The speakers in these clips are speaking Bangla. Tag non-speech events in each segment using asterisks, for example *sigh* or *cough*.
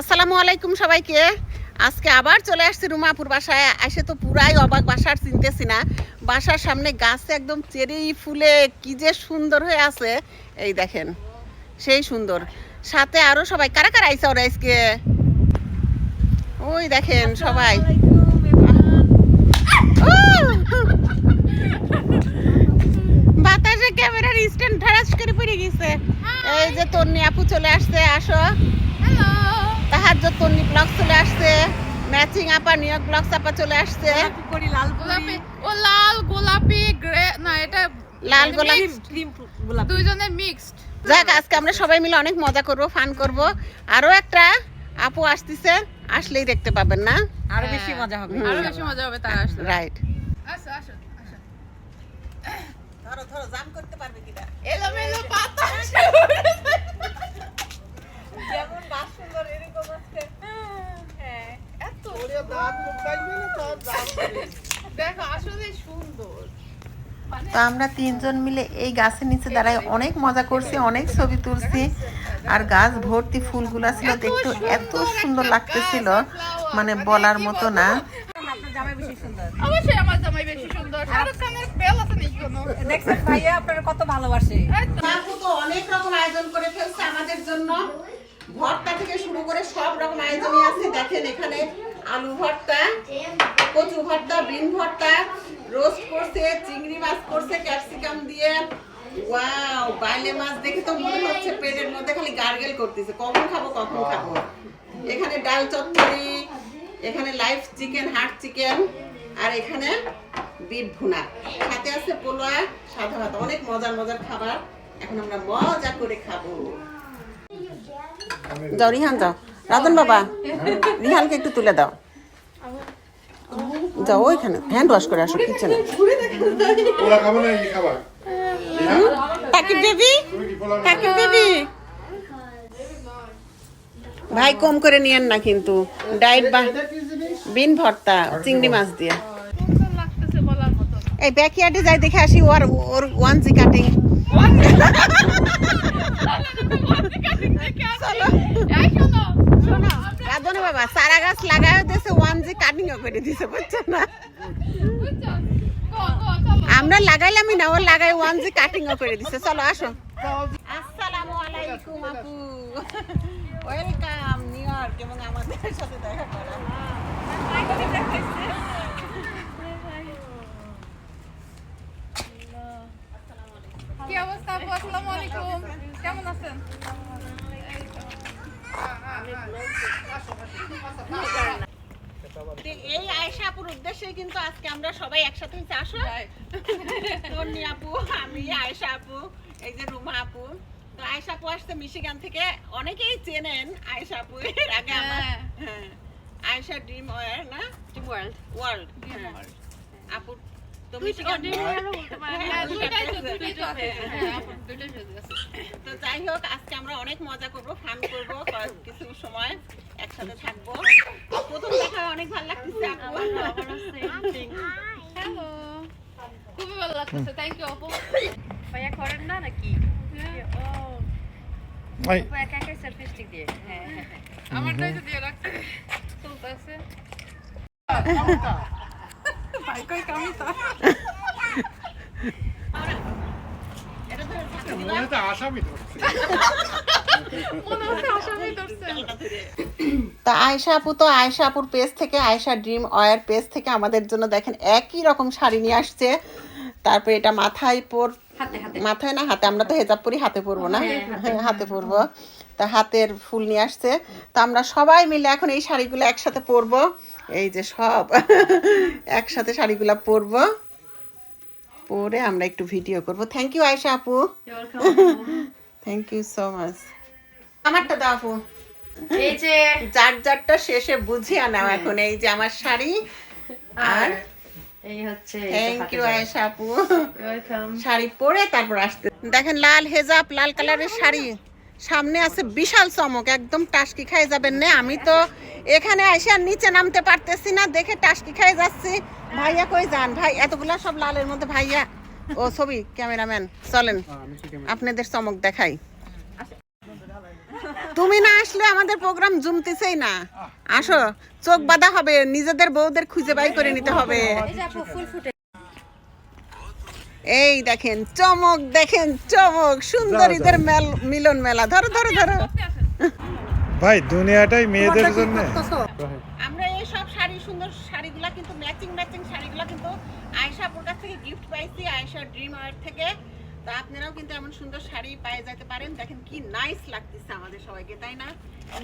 আসসালামু আলাইকুম সবাইকে। আজকে আবার চলে আসছি রুমাপুর বাসায়। এসে তো পুরাই অবাক, বাসার চিনতেছি না। বাসার সামনে গাছে একদম চেরি ফুলে কি যে সুন্দর হয়ে আছে। এই দেখেন, সেই সুন্দর। সাথে আরও সবাই, কারা কারা আইসা ওরা আজকে? ওই দেখেন সবাই। বাতাসে ক্যামেরার স্ট্যান্ড ধারাস করে পড়ে গেছে। এই যে তন্নি আপু চলে আসছে, আসো হ্যালো তাহার যে তন্নি ব্লগ চলে আসছে ম্যাচিং আপা নিউ ইয়র্ক ব্লগস আপা চলে আসছে। করি লাল গোলাপি ও লাল গোলাপি গ্রে না এটা লাল গোলাপি। ক্রিম গোলাপ। দুইজনের মিক্সড যাক আজকে আমরা সবাই মিলে অনেক মজা করব ফান করব। আরও একটা আপু আসতেছে আসলেই দেখতে পাবেন না। আরও বেশি মজা হবে। আরও বেশি মজা হবে তারা আসলে। রাইট আসো আসো আসো। ধরো ধরো জাম করতে পারবে কিনা? এলোমেলো পাতা। যেমন গাছ সুন্দর এরকম আছে হ্যাঁ এত দেখো আসলে সুন্দর। মানে তো আমরা তিনজন মিলে এই গাছের নিচে দাঁড়াই অনেক মজা করছি অনেক ছবি তুলছি। আর গাছ ভর্তি ফুলগুলা ছিল দেখতে এত সুন্দর লাগতেছিল। মানে বলার মতো না। আপনার জামাই বেশি সুন্দর। অবশ্যই আমার জামাই বেশি সুন্দর। শাহরুখ খানের বেল আছে নাকি কোনো? দেখছেন ভাইয়া আপনার কত ভালোবাসে। এই তো। কাকু তো অনেক রকম আয়োজন করে ফেলছে আমাদের জন্য। ভর্তা থেকে শুরু করে সব রকম আয়োজনই আছে। দেখেন এখানে আলু ভর্তা কচু ভর্তা বিন ভর্তা রোস্ট করছে চিংড়ি মাছ করছে ক্যাপসিকাম দিয়ে। ওয়াও বাইলে মাছ দেখে তো মনে হচ্ছে পেটের মধ্যে খালি গার্গেল করতেছে। কখন খাব কখন খাব? এখানে ডাল চচ্চড়ি এখানে লাইভ চিকেন হার্ট চিকেন আর এখানে বিট ভুনা। সাথে আছে পোলোয়া সাদা ভাত। অনেক মজার মজার খাবার। এখন আমরা মজা করে খাব। যাও রিহান যাও। রাজন বাবা রিহানকে একটু তুলে দাও। যাও ওইখানে হ্যান্ড ওয়াশ করে আসো কিচেনে কাকি বেবি কাকি বেবি ভাই কম করে নিয়েন না কিন্তু। ডাইট বা বিন ভর্তা চিংড়ি মাছ দিয়ে। সুন্দর লাগতেছে বলার মতো না। এই ব্যাকইয়ার্ডে যাই দেখে আসি ওর ওর ওয়ান জি কাটিং চলো। এই শোনো শোনো রাধনে বাবা সারা গাছ লাগায় দিয়েছে ওয়ান জি কাটিং করে দিছে বুঝছ না? বুঝছ? গো, গো, চলো। আমরা লাগাইলামই না ও লাগাই ওয়ান জি কাটিং করে দিছে। চলো আসো। আসসালামু আলাইকুম আপু। ওয়েলকাম নিউ ইয়র্ক এবং আমাদের সাথে দেখা করা। কি অবস্থা আপু? আসসালামু আলাইকুম। কেমন আছেন? এই আয়েশা আপুর উদ্দেশ্যে কিন্তু আজকে আমরা সবাই একসাথে হয়েছি। আসো। তন্নি আপু আমি আয়েশা আপু এই যে রুমা আপু। তো আয়েশা আপু আসছে মিশিগান থেকে। অনেকেই চেনেন আয়েশা আপু এর আগে আমার। হ্যাঁ। হ্যাঁ। আয়েশা ড্রিম ওয়ার না? ড্রিম ওয়ার্ল্ড ওয়ার্ল্ড ড্রিম আপু তো হ্যাঁ তো তো হ্যাঁ সাথে আছে। যাই হোক আজকে আমরা অনেক মজা করব ফান করব কিছু সময় একসাথে থাকব। প্রথম দেখা অনেক ভালো লাগতেছে খুবই ভালো লাগতেছে থ্যাংক ইউ আপু। ভাইয়া করেন না নাকি? ও। একা একা সেলফি স্টিক দিয়ে। হ্যাঁ হ্যাঁ হ্যাঁ। আমারটাই তো দিয়ে রাখছে। চলতেছে। তা আয়শা আপু তো আয়শা আপুর পেজ থেকে আয়শা ড্রিম অয়ার পেজ থেকে আমাদের জন্য দেখেন একই রকম শাড়ি নিয়ে আসছে। তারপরে এটা মাথায় পর হাতে হাতে। মাথায় না হাতে। আমরা তো হেজাব পরি হাতে পরবো না। হ্যাঁ হাতে পরবো। তা হাতের ফুল নিয়ে আসছে। তা আমরা সবাই মিলে এখন এই শাড়িগুলো একসাথে পরবো। এই যে সব। একসাথে শাড়িগুলো পরবো। পরে আমরা একটু ভিডিও করব। থ্যাংক ইউ আয়শা আপু। থ্যাংক ইউ সো মাচ আমারটা দাও আপু। এই যে যার যারটা শেষে বুঝিয়ে নাও এখন এই যে আমার শাড়ি আর এই হচ্ছে থ্যাংক ইউ আয়েশা আপু। শাড়ি পরে তারপর আসতে দেখেন লাল হেজাব লাল কালারের শাড়ি। সামনে আছে বিশাল চমক একদম টাসকি খাই যাবেন না। আমি তো এখানে এসে আর নিচে নামতে পারতেছি না দেখে টাসকি খাই যাচ্ছি। ভাইয়া কই যান? ভাই এতগুলা সব লালের মধ্যে ভাইয়া। ও ছবি ক্যামেরাম্যান চলেন। আপনাদের চমক দেখাই। তুমি না আসলে আমাদের প্রোগ্রাম জমতেছেই না। আসো চোখ বাঁধা হবে নিজেদের বউদের খুঁজে বাই করে নিতে হবে। এই দেখেন চমক দেখেন চমক সুন্দরীদের মেল মিলন মেলা। ধরো ধরো ধরো। ভাই দুনিয়াটাই মেয়েদের জন্য। আমরা এই সব শাড়ি সুন্দর শাড়িগুলো কিন্তু ম্যাচিং ম্যাচিং শাড়িগুলো কিন্তু আয়শা আপুর কাছ থেকে গিফট পাইছি আয়শা ড্রিম ওয়ার থেকে। তো আপনারাও কিন্তু এমন সুন্দর শাড়ি পেয়ে যেতে পারেন। দেখেন কি নাইস লাগতেছে আমাদের সবাইকে তাই না?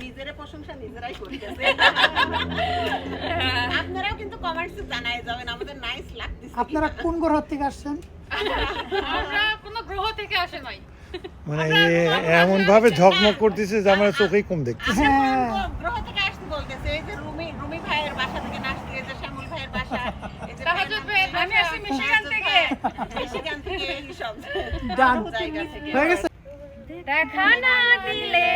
নিজের প্রশংসা নিজেরাই করতেছে। *laughs* আপনারাও কিন্তু কমেন্টসে জানাই যাবেন আমাদের নাইস লাগতেছে। আপনারা কোন গ্রহ থেকে আসছেন? আমরা কোনো গ্রহ থেকে আসে নাই। মানে এমন ভাবে ঝকমক করতেছে যে আমার চোখেই কম দেখতে হ্যাঁ। গ্রহ থেকে আসতে বলতেছে এই যে রুমি রুমি ভাইয়ের বাসা থেকে নাচতে এই যে শ্যামল ভাইয়ের বাসা এই যে তাহাজ্জুদ ভাইয়ের আমি আসি মিশিগান থেকে। মিশিগান থেকে এই সব ডান। জায়গা থেকে। দেখা না দিলে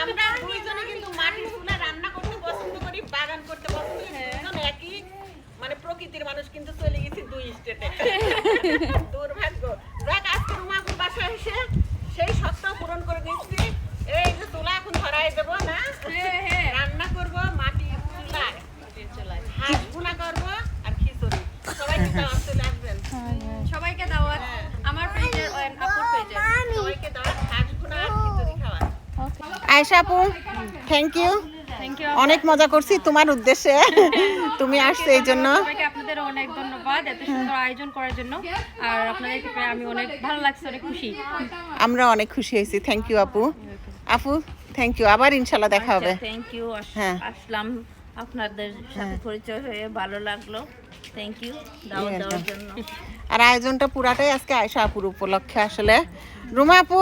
আমরা দুইজনে কিন্তু মাটির চুলা রান্না করতে পছন্দ করি, বাগান করতে পছন্দ একই মানে প্রকৃতির মানুষ কিন্তু চলে গেছি দুই স্টেটে দুর্ভাগ্য দেখ আজকে রুমাপুর বাসায় এসে সেই সত্তা পূরণ করে দিচ্ছি এই যে চুলা এখন ধরাই দেবো না রান্না করব মাটির চুলায় হাঁস ভুনা করব আর খিচুড়ি সবাই কিন্তু আমার চলে আসবেন সবাইকে দাওয়াত আমার পেজের আপুর পেজের সবাইকে দেওয়া হাঁস ভুনা আর খিচুড়ি খাওয়া আয়শা আপু থ্যাংক ইউ অনেক মজা করছি তোমার উদ্দেশ্যে। তুমি আসছো এই জন্য। আপনাদের অনেক ধন্যবাদ এত সুন্দর আয়োজন করার জন্য। আর আপনাদেরকে আমি অনেক ভালো লাগছে অনেক খুশি। আমরা অনেক খুশি হয়েছি। থ্যাংক ইউ আপু। আপু থ্যাংক ইউ আবার ইনশাল্লাহ দেখা হবে। থ্যাংক ইউ হ্যাঁ। আসলাম। আপনাদের সাথে পরিচয় হয়ে ভালো লাগল। থ্যাংক ইউ দাওয়াত দেওয়ার জন্য। আর আয়োজনটা পুরাটাই আজকে আয়শা আপুর উপলক্ষে আসলে। রুমা আপু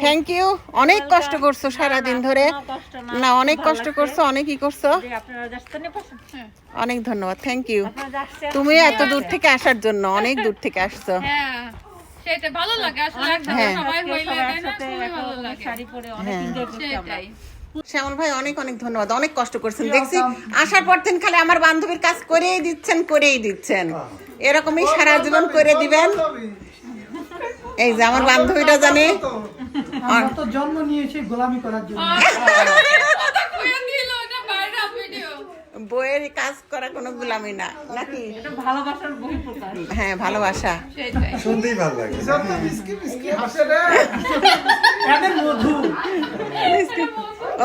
থ্যাংক ইউ অনেক কষ্ট করছ সারা দিন ধরে। না, অনেক কষ্ট। করছ অনেকই করছ। যে আপনারা যাচ্ছেন না পাশে? অনেক ধন্যবাদ থ্যাংক ইউ তুমি এত দূর থেকে আসার জন্য অনেক দূর থেকে আসছো। *laughs* হ্যাঁ ভালো লাগে আসলে হ্যাঁ। সবাই হইলে সবাই তাই না? একসাথে খুবই একটা ভালো লাগে। শাড়ি পরে অনেক হ্যাঁ। এনজয় করছি আমরা। সেটাই। শ্যামল ভাই অনেক অনেক ধন্যবাদ। অনেক কষ্ট করছেন। দেখছি আসার পর দিন খালি আমার বান্ধবীর কাজ করেই দিচ্ছেন করেই দিচ্ছেন। এরকমই সারা জীবন করে দিবেন। এই যে আমার বান্ধবীটা জানে। তো জন্ম নিয়েছি গোলামি করার জন্য। কইয়া দিল এটা ভাইরাল ভিডিও বইয়ের কাজ করা কোনো গোলামি না নাকি? ভালোবাসার বহিঃপ্রকাশ হ্যাঁ ভালোবাসা। শুনতেই ভালো লাগে। এদের মধু। Okay.